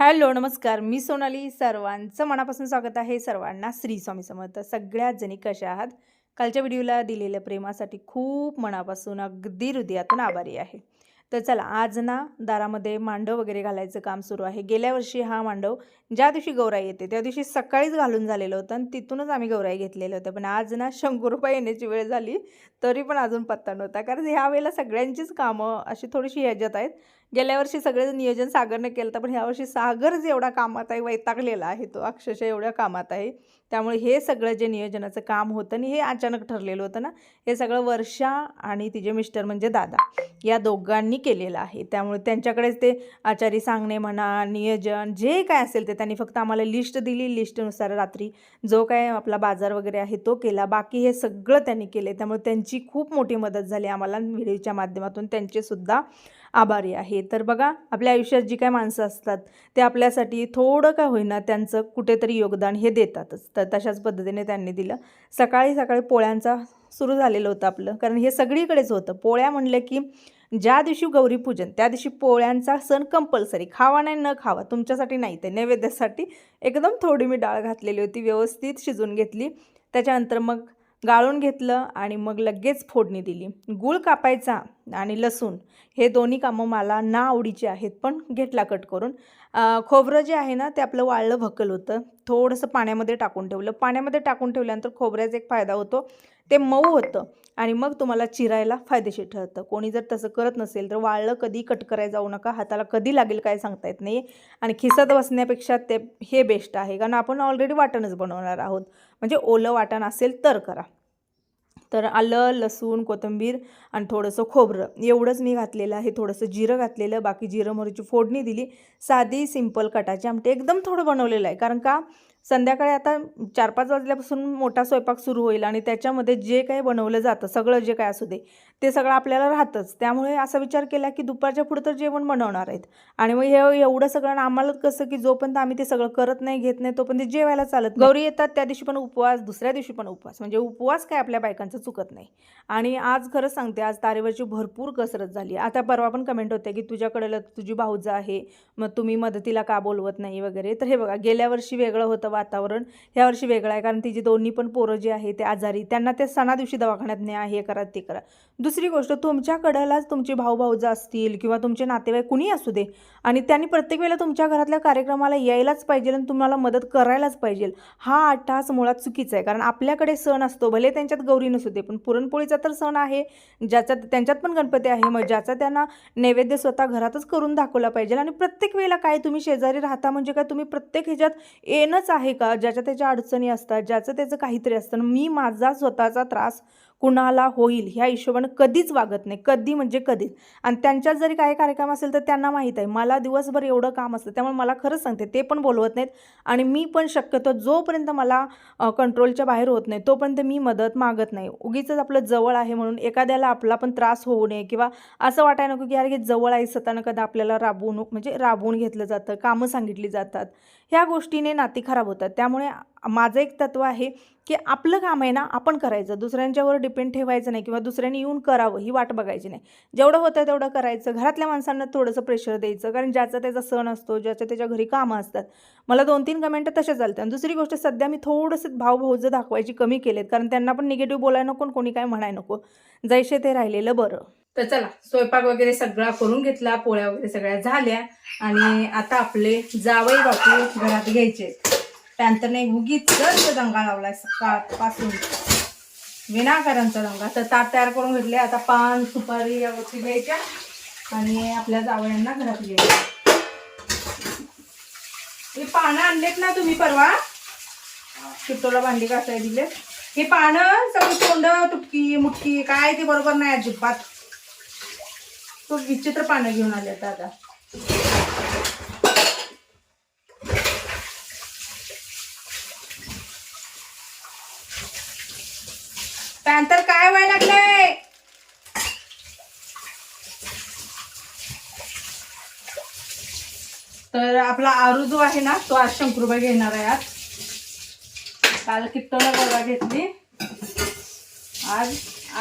Hello नमस्कार. मी सोनाली. सर्वांचं मनापासून स्वागत आहे. सर्वांना श्री स्वामी समर्थ. सगळ्यात जणी कशा आहात? कालच्या व्हिडिओला दिलेल्या प्रेमासाठी खूप मनापासून अगदी हृदयातून आभारी आहे. तर चला आज ना दारामध्ये मांडव वगैरे घालायचं काम सुरू आहे. गेल्या वर्षी हा मांडव ज्या दिवशी गौराई येते त्या दिवशी सकाळीच घालून झालेलं होतं आणि तिथूनच आम्ही गौराई घेतलेलं होतं. पण आज ना शंकरपा येण्याची वेळ झाली तरी पण अजून पत्ता नव्हता. कारण ह्या वेळेला सगळ्यांचीच कामं अशी थोडीशी ह्याच्यात आहेत. गेल्या वर्षी सगळं नियोजन सागरने केलं होतं पण ह्यावर्षी सागरच एवढा कामात आहे वैतागलेला आहे तो अक्षरशः एवढ्या कामात आहे. त्यामुळे हे सगळं जे नियोजनाचं काम होतं आणि हे अचानक ठरलेलं होतं ना हे सगळं वर्षा आणि तिचे मिस्टर म्हणजे दादा या दोघांनी केलेलं आहे. त्यामुळे त्यांच्याकडेच ते आचारी सांगणे म्हणा नियोजन जे काय असेल ते त्यांनी फक्त आम्हाला लिस्ट दिली. लिस्टनुसार रात्री जो काय आपला बाजार वगैरे आहे तो केला. बाकी हे सगळं त्यांनी केले. त्यामुळे त्यांची खूप मोठी मदत झाली आम्हाला व्हिडिओच्या माध्यमातून. त्यांचेसुद्धा आभारी आहे. तर बघा आपल्या आयुष्यात जी काय माणसं असतात ते आपल्यासाठी थोडं का होईना त्यांचं कुठेतरी योगदान हे देतातच. तर तशाच पद्धतीने त्यांनी दिलं. सकाळी सकाळी पोळ्यांचा सुरू झालेलं होतं आपलं. कारण हे सगळीकडेच होतं. पोळ्या म्हणलं की ज्या दिवशी गौरीपूजन त्या दिवशी पोळ्यांचा सण कंपल्सरी खावा नाही न खावा. तुमच्यासाठी नाही ते नैवेद्यासाठी. एकदम थोडी मी डाळ घातलेली होती व्यवस्थित शिजवून घेतली. त्याच्यानंतर मग गाळून घेतलं आणि मग लगेच फोडणी दिली. गूळ कापायचा आणि लसूण हे दोन्ही कामं मला ना आवडीची आहेत पण घेतला कट करून. खोबरं जे आहे ना ते आपलं वाळलं भकल होतं. थोडंसं पाण्यामध्ये टाकून ठेवलं. पाण्यामध्ये टाकून ठेवल्यानंतर खोबऱ्याचा एक फायदा होतो. ते मऊ होतं. आणि मग तुम्हाला चिरायला फायदेशीर ठरतं. कोणी जर तसं करत नसेल तर वाळलं कधी कट करायला जाऊ नका. हाताला कधी लागेल काय सांगता येत नाही आणि खिसत बसण्यापेक्षा ते हे बेस्ट आहे. कारण आपण ऑलरेडी वाटणच बनवणार आहोत. म्हणजे ओलं वाटण असेल तर करा. तर आलं लसूण कोथिंबीर आणि थोडंसं खोबरं. एवढंच मी घातलेलं आहे. थोडंसं जिरं घातलेलं. बाकी जिरं मोहरीची फोडणी दिली. साधी सिंपल कटाची आमटी. एकदम थोडं बनवलेलं आहे. कारण का? संध्याकाळी आता चार पाच वाजल्यापासून मोठा स्वयंपाक सुरू होईल आणि त्याच्यामध्ये जे काही बनवलं जातं सगळं जे काय असू दे ते सगळं आपल्याला राहतंच. त्यामुळे असा विचार केला की दुपारच्या पुढं तर जेवण बनवणार आहेत. आणि मग हे एवढं सगळं आम्हाला कसं की जोपर्यंत आम्ही ते सगळं करत नाही घेत नाही तोपर्यंत ते जेवायला चालत गौरी येतात त्या दिवशी पण उपवास दुसऱ्या दिवशी पण उपवास. म्हणजे उपवास काय आपल्या बायकांचं चुकत नाही. आणि आज खरंच सांगते आज तारेवरची भरपूर कसरत झाली आता परवा पण कमेंट होते की तुझ्याकडे तुझी भाऊजा आहे मग तुम्ही मदतीला का बोलवत नाही वगैरे. तर हे बघा गेल्या वर्षी वेगळं होतं. वातावरण ह्या वर्षी वेगळं आहे. कारण तिची दोन्ही पण पोरं जी आहे ते आजारी त्यांना ते सणादिवशी दवाखान्यात न्या हे करा ते करा. दुसरी गोष्ट तुमच्याकडलाच तुमचे भाऊ भाऊजा असतील किंवा तुमचे नातेवाईक कुणी असू दे आणि त्यांनी प्रत्येक वेळेला तुमच्या घरातल्या कार्यक्रमाला यायलाच पाहिजे आणि तुम्हाला मदत करायलाच पाहिजे हा अट्टहास मुळात चुकीचा आहे. कारण आपल्याकडे सण असतो भले त्यांच्यात गौरी नसू दे पण पुरणपोळीचा तर सण आहे. ज्याचा त्यांच्यात पण गणपती आहे. मग ज्याचा त्यांना नैवेद्य स्वतः घरातच करून दाखवला पाहिजे आणि प्रत्येक वेळेला काय तुम्ही शेजारी राहता म्हणजे काय तुम्ही प्रत्येक ह्याच्यात येणंच आहे आहे का? ज्याच्या त्याच्या अडचणी असतात ज्याचं त्याचं काहीतरी असतं. मी माझा स्वतःचा त्रास कुणाला होईल ह्या हिशोबानं कधीच वागत नाही. कधी म्हणजे कधीच. आणि त्यांच्यात जरी काही कार्यक्रम असेल तर त्यांना माहीत आहे. मला दिवसभर एवढं काम असतं. त्यामुळे मला खरंच सांगते ते पण बोलवत नाहीत. आणि मी पण शक्यतो जोपर्यंत मला कंट्रोलच्या बाहेर होत नाही तोपर्यंत मी मदत मागत नाही. उगीच आपलं जवळ आहे म्हणून एखाद्याला आपला पण त्रास होऊ नये किंवा असं वाटायला नको की यार हे जवळ आहे सताना कदा आपल्याला राबवून म्हणजे राबवून घेतलं जातं कामं सांगितली जातात. ह्या गोष्टीने नाती खराब होतात. त्यामुळे माझं एक तत्व आहे की आपलं काम आहे ना आपण करायचं. दुसऱ्यांच्यावर डिपेंड ठेवायचं नाही किंवा दुसऱ्यांनी येऊन करावं ही वाट बघायची नाही. जेवढं होतं तेवढं करायचं. घरातल्या माणसांना थोडंसं प्रेशर द्यायचं. कारण ज्याचा त्याचा सण असतो ज्याच्या त्याच्या घरी कामं असतात. मला दोन तीन कमेंट तसे चालतात. आणि दुसरी गोष्ट सध्या मी थोडंसं भाऊ दाखवायची कमी केलेत. कारण त्यांना पण निगेटिव्ह बोलायला नको कोणी काय म्हणाय नको. जैसे ते राहिलेलं बरं. तर चला स्वयंपाक वगैरे सगळा करून घेतला पोळ्या वगैरे सगळ्या झाल्या. आणि आता आपले जावई बापू घरात घ्यायचे त्यानंतर नाही उगीच दंगा लावलाय सकाळपासून. विनाकारांचा दंगा. तर ताट तयार करून घेतले. आता पान सुपारी या गोष्टी घ्यायच्या. आणि आपल्या जावयांना घरात घ्यायच्या. हे पानं आणलेत ना तुम्ही परवा? चित्तोला भांडी घासाय दिले हे पानं सगळी तोंड तुटकी मुटकी काय ते बरोबर नाही अजिबात. तो विचित्र पानं घेऊन आले आता आता. त्यानंतर काय व्हायला लागलंय? तर आपला आरू जो आहे ना तो आज शंकरुबाई घेणार आहे आज. काल कित्तोला गोळा घेतली. आज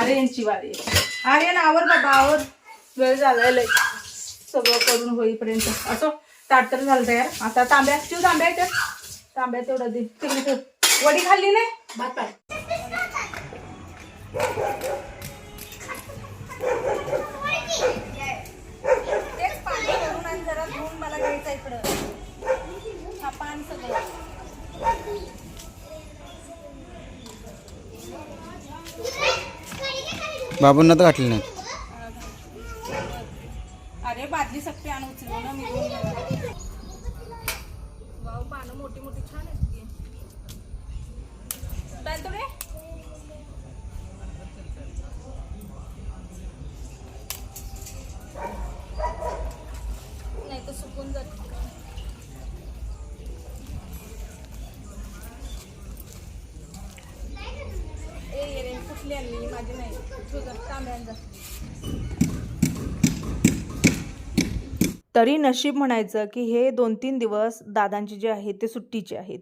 आर्यनची वारी आर्यन आवर बाबा आवर. वेळ झालाय लय. सगळं करून होईपर्यंत. असो ताट तर झालं तयार. आता तांब्या शिव तांब्या याच्यात तांब्या तेवढा दे. तिकडे वडी खाल्ली नाही? भात पाय. तेच पाणी आणि जरा धुवून मला घ्यायचं इकडं. हा पान सगळं. बाबूंना तर घातले नाहीत छान सक्ती ना मी घेऊन वाव पानं मोठी मोठी छान आहेत की डाल नाही तर सुकून जात ए रे कुठली आणली? माझी नाही. तुझं तांब्यान जा तरी नशीब म्हणायचं की हे दोन तीन दिवस दादांचे जे आहेत ते सुट्टीचे आहेत.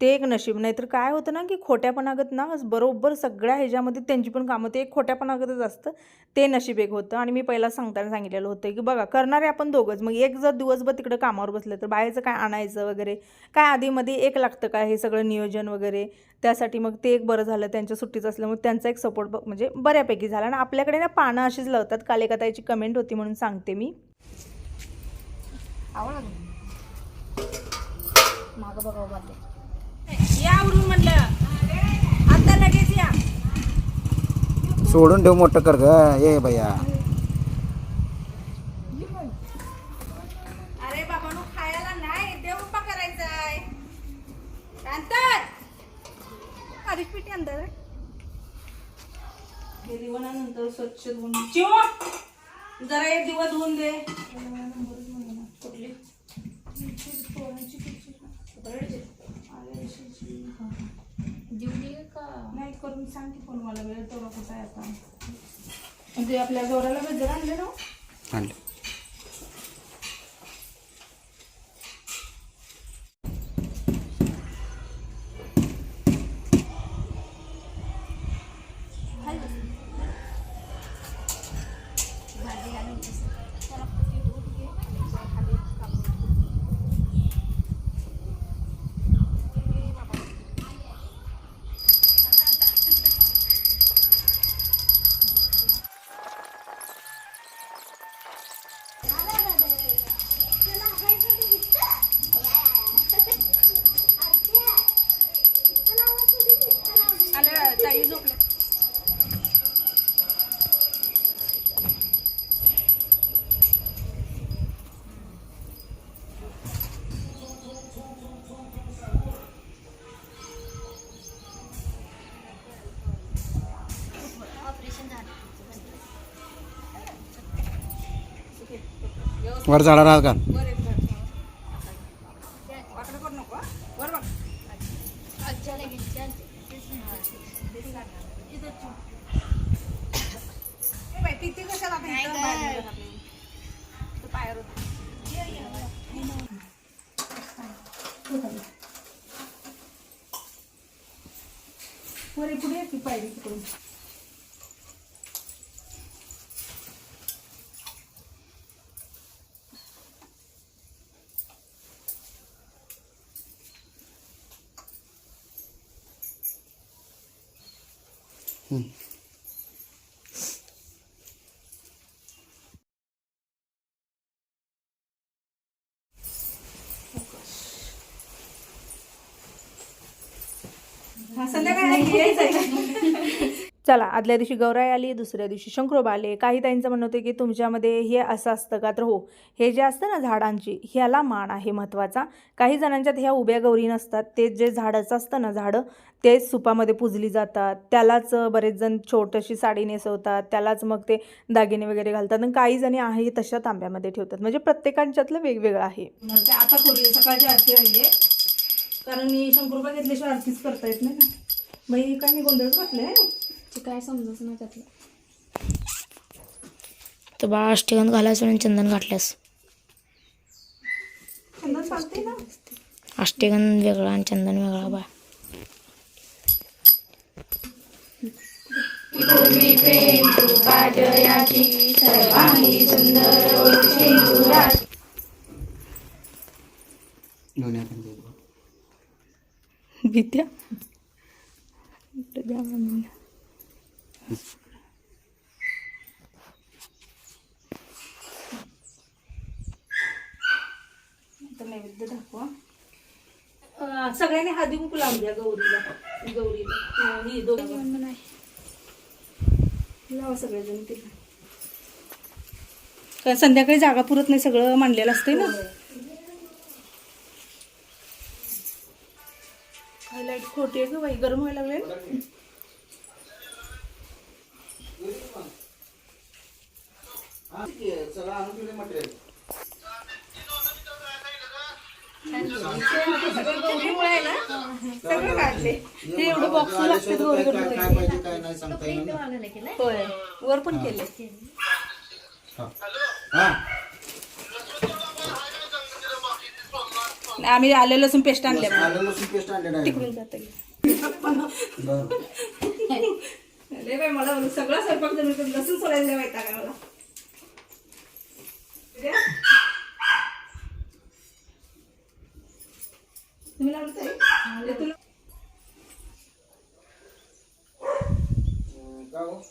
ते एक नशीब. नाहीतर काय होतं ना की खोट्यापणागत ना बरोबर सगळ्या ह्याच्यामध्ये त्यांची पण कामं ते एक खोट्यापणागतच असतं. ते नशीब एक होतं. आणि मी पहिला सांगताना सांगितलेलं होतं की बघा करणारे आपण दोघंच. मग एक जर दिवसभर तिकडं कामावर बसलं तर बाहेरचं काय आणायचं वगैरे? काय आधीमध्ये एक लागतं काय हे सगळं नियोजन वगैरे? त्यासाठी मग ते एक बरं झालं. त्यांच्या सुट्टीचं असल्यामुळे त्यांचा एक सपोर्ट म्हणजे बऱ्यापैकी झाला. आणि आपल्याकडे ना पानं अशीच लावतात. काल एका ताईची कमेंट होती म्हणून सांगते मी. मागं बघावं बादल्या या आवडून म्हणलं. आता लगेच या. सोडून ठेव मोठं कर ग. ये भैया. अरे बाबांनो खायला नाही. अंदर हे स्वच्छ धुवून चिव जरा एक दिवस धुवून दे कुठली पोरांची पिशवी का? रडचे. आल्याशीची. हा. जेवली का नाही करून सांगते की पण मला वेळ तेवढा कुठं आहे आता. म्हणजे आपल्या जोराला गजर आणले ना हो? आणले. ये, ये. वर एक पुढे ये ती पायरी तिकडून Hmm. चला आदल्या दिवशी गौराई आली दुसऱ्या दिवशी शंकरोबा आले. काही ताईंचं म्हणणं होतं की तुमच्यामध्ये हे असं असतं का? तर हो हे जे असतं ना झाडांची ह्याला मान आहे महत्त्वाचा काही जणांच्यात ह्या उभ्या गौरी नसतात. ते जे झाडाचं असतं ना झाडं ते सुपामध्ये पुजली जातात. त्यालाच बरेच जण छोटीशी साडी नेसवतात. त्यालाच मग ते दागिने वगैरे घालतात. आणि काही जणी आहे तशा तांब्यामध्ये ठेवतात. म्हणजे प्रत्येकांच्यातलं वेगवेगळं आहे. आता खोली सकाळची आरती राहिली कारण मी शंकरोबा घेतल्याशिवाय आरतीच करता येत नाही ना. बाई काय मी गोंधळच घातलं आहे ते काय समजत नाही त्यातलं. तर बाळा अष्टगंध घालायचं आणि चंदन घातल्यास. चंदन चालते ना? अष्टगंध वेगळा आणि चंदन वेगळा बा दोन्ही हाताने द्यायचं. भीत्या. नैवेद्य दाखवा. सगळ्यांनी हळदी कुंकू लावून द्या गौरीला. गौरीला. ही लावा सगळेजण तिला. संध्याकाळी जागा पुरत नाही सगळं मांडलेलं असते ना? लाइट खोटी आहे बाई. गरम व्हायला लागले ना गौरीमुळे आहे ना सगळं काढले ते एवढं बॉक्स होय वर पण केले हा आम्ही आले लसूण पेस्ट आहे तिकडून जातं मला सगळं स्वयंपाक लसूण सोडायला माहिती का मला. तुला का हो?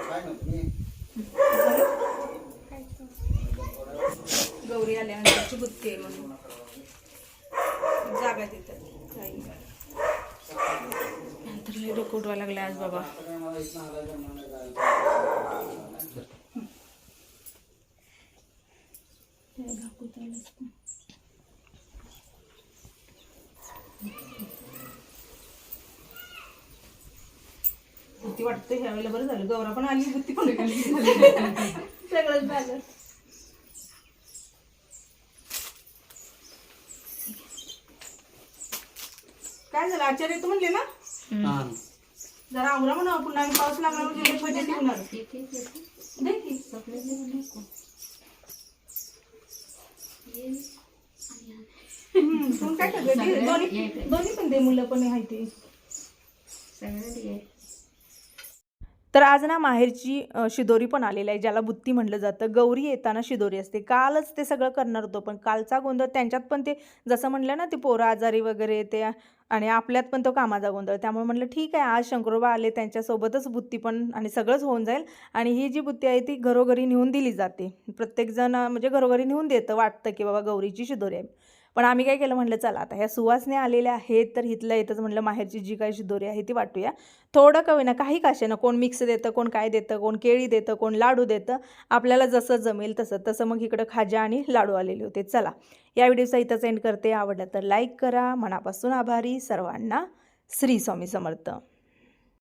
काय गौरी आल्यानंतरची बुत्ती आहे म्हणून जागा तिथं काही नाही. नंतर डोकं उठवायला लागले आज बाबा बुत्ती वाटतं ह्या वेळेला बरं झालं. गौरा पण आली बुत्ती पण सगळंच झालं. काय झालं? आचार्य तू म्हणले ना? हा. जरा आवरा म्हणा पुन्हा पाऊस लागला म्हणजे होणार दे की. हम्म, तू काय करते? दे, दोन्ही पण दे मुलं पण माहिती सगळं तर आज ना माहेरची शिदोरी पण आलेली आहे ज्याला बुत्ती म्हटलं जातं. गौरी येताना शिदोरी असते. कालच ते सगळं करणार होतो पण कालचा गोंधळ त्यांच्यात पण ते जसं म्हणलं ना ते पोरं आजारी वगैरे ते आणि आपल्यात पण तो कामाचा गोंधळ. त्यामुळे म्हटलं ठीक आहे आज शंकरोबा आले त्यांच्यासोबतच बुत्ती पण आणि सगळंच होऊन जाईल. आणि ही जी बुत्ती आहे ती घरोघरी नेऊन दिली जाते. प्रत्येकजण म्हणजे घरोघरी नेऊन देतं वाटतं की बाबा गौरीची शिदोरी आहे. पण आम्ही काय केलं? म्हटलं चला आता ह्या सुवासने आलेल्या आहेत तर इथलं इथंच म्हटलं माहेरची जी काही शिदोरी आहे ती वाटूया. थोडं कवी ना काही काशे ना कोण मिक्स देतं कोण काय देतं कोण केळी देतं कोण लाडू देतं आपल्याला जसं जमेल तसं तसं मग इकडं खाजा आणि लाडू आलेले होते. चला या व्हिडिओचा इथंच एंड करते. आवडला तर लाईक करा. मनापासून आभारी. सर्वांना श्री स्वामी समर्थ.